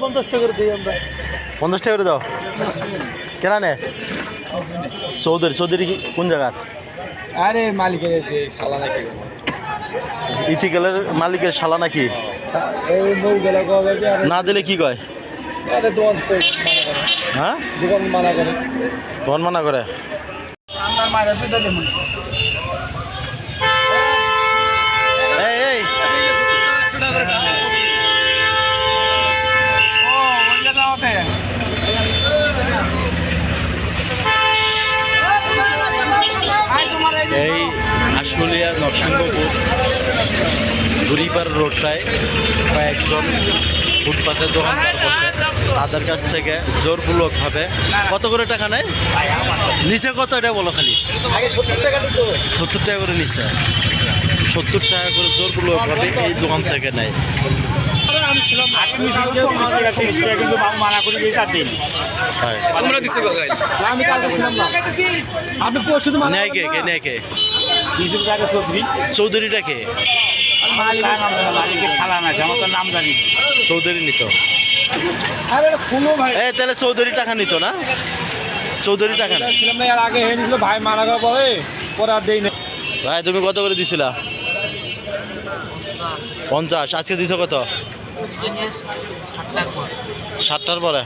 পঞ্চাশ টাকা করে দিই আমরা। পঞ্চাশ টাকা করে দাও। কেনা নে? চৌধুরী চৌধুরী কি- কোন জায়গার? আরে মালিকের শালা নাকি। ইথিক্যালের মালিকের শালা নাকি? না দিলে কি কয়? দোকান তো মানা করে। হ্যাঁ? দোকান মানা করে। আশুলিয়া নরসিংহপুর ঘুরিপার রোডটায় কয়েকজন ফুটপাতের বসে তাদের কাছ থেকে জোরপূর্বকভাবে কত করে টাকা নেয়? নিচে কত এটা বলো খালি। সত্তর টাকা দিত সত্তর টাকা করে নিচ্ছে সত্তর টাকা করে জোরপূর্বকভাবে এই দোকান থেকে নেয়। কিন্তু করে দিন আমরা দিছি বাগাই আমি কালকে ছিলাম না আপনি পরশু মানা নিজের টাকা চৌধুরী। চৌধুরীটা কে মালিকের শালা না আমার তো নাম জানি চৌধুরী নিত। ভাই এ তাহলে চৌধুরী টাকা নিত না? চৌধুরী টাকা না? এর আগে হয়ে নিছিল ভাই মানা করার পরে পরে আর দেই না ভাই তুমি কত করে দিছিলা? পঞ্চাশ। আজকে দিছো কত? সাতটার পরে।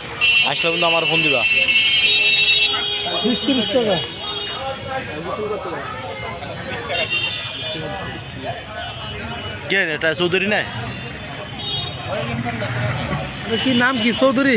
আসলে কিন্তু আমার ফোন দিবা। টাকা। কে এটা চৌধুরী নাই? কি নাম কি? চৌধুরী?